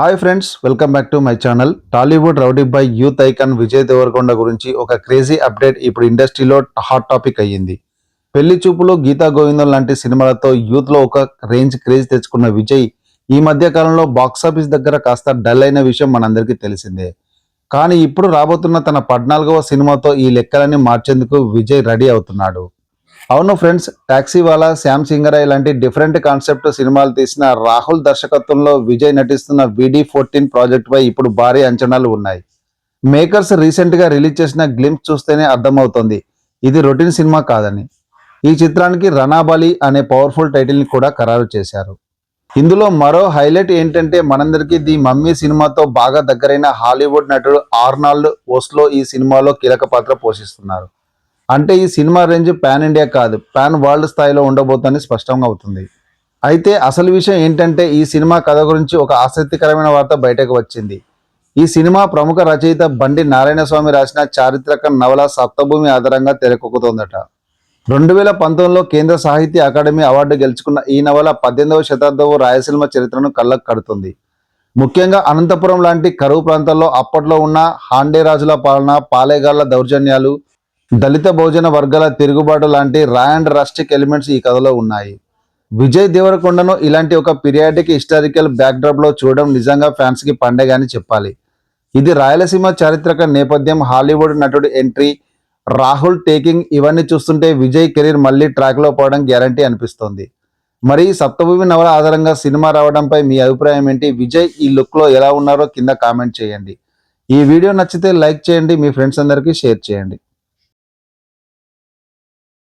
Hi friends welcome back to my channel Tollywood rowdy by youth icon Vijay Devarakonda గురించి ఒక crazy update ఇప్పుడు ఇండస్ట్రీలో hot topic అయ్యింది. పెళ్ళి చూపులు గీతా గోవిందం లాంటి సినిమాలతో యూత్లో ఒక రేంజ్ క్రేజ్ తెచ్చుకున్న విజయ్ ఈ మధ్య కాలంలో బాక్సాఫీస్ దగ్గర కాస్త డల్ అయిన విషయం మనందరికీ తెలిసిందే. కానీ ఇప్పుడు రాబోతున్న తన పద్నాలుగవ సినిమాతో ఈ లెక్కలన్నీ మార్చేందుకు విజయ్ రెడీ అవుతున్నాడు. అవును ఫ్రెండ్స్ టాక్సీ వాలా శ్యామ్ సింగరాయ్ లాంటి డిఫరెంట్ కాన్సెప్ట్ సినిమాలు తీసిన రాహుల్ దర్శకత్వంలో విజయ్ నటిస్తున్న విడి ఫోర్టీన్ ప్రాజెక్ట్ పై ఇప్పుడు భారీ అంచనాలు ఉన్నాయి. మేకర్స్ రీసెంట్గా రిలీజ్ చేసిన గ్లింప్స్ చూస్తేనే అర్థమవుతోంది. ఇది రొటీన్ సినిమా కాదని. ఈ చిత్రానికి రణాబలి అనే పవర్ఫుల్ టైటిల్ని కూడా ఖరారు చేశారు. ఇందులో మరో హైలైట్ ఏంటంటే మనందరికీ ది మమ్మీ సినిమాతో బాగా దగ్గరైన హాలీవుడ్ నటుడు ఆర్నాల్డ్ ఓస్లో ఈ సినిమాలో కీలక పాత్ర పోషిస్తున్నారు. అంటే ఈ సినిమా రేంజ్ పాన్ ఇండియా కాదు. పాన్ వరల్డ్ స్థాయిలో ఉండబోతుందని స్పష్టంగా అవుతుంది. అయితే అసలు విషయం ఏంటంటే ఈ సినిమా కథ గురించి ఒక ఆసక్తికరమైన వార్త బయటకు వచ్చింది. ఈ సినిమా ప్రముఖ రచయిత బండి నారాయణ స్వామి రాసిన చారిత్రక నవల సప్తభూమి ఆధారంగా తెరకొక్కుతోందట. రెండు వేల పంతొమ్మిదిలో కేంద్ర సాహిత్య అకాడమీ అవార్డు గెలుచుకున్న ఈ నవల పద్దెనిమిదవ శతాబ్దపు రాయలసీమ చరిత్రను కళ్ళకు కడుతుంది. ముఖ్యంగా అనంతపురం లాంటి కరువు ప్రాంతాల్లో అప్పట్లో ఉన్న హాండే రాజుల పాలన పాలేగాళ్ళ దౌర్జన్యాలు దళిత బహుజన వర్గాల తిరుగుబాటు లాంటి రా అండ్ రస్టిక్ ఎలిమెంట్స్ ఈ కథలో ఉన్నాయి. విజయ్ దేవరకొండను ఇలాంటి ఒక పీరియాడిక్ హిస్టారికల్ బ్యాక్డ్రాప్లో చూడడం నిజంగా ఫ్యాన్స్కి పండగ అని చెప్పాలి. ఇది రాయలసీమ చారిత్రక నేపథ్యం హాలీవుడ్ నటుడు ఎంట్రీ రాహుల్ టేకింగ్ ఇవన్నీ చూస్తుంటే విజయ్ కెరీర్ మళ్ళీ ట్రాక్లో పోవడం గ్యారంటీ అనిపిస్తోంది. మరి సప్తభూమి నవల ఆధారంగా సినిమా రావడంపై మీ అభిప్రాయం ఏంటి? విజయ్ ఈ లుక్లో ఎలా ఉన్నారో కింద కామెంట్ చేయండి. ఈ వీడియో నచ్చితే లైక్ చేయండి మీ ఫ్రెండ్స్ అందరికీ షేర్ చేయండి.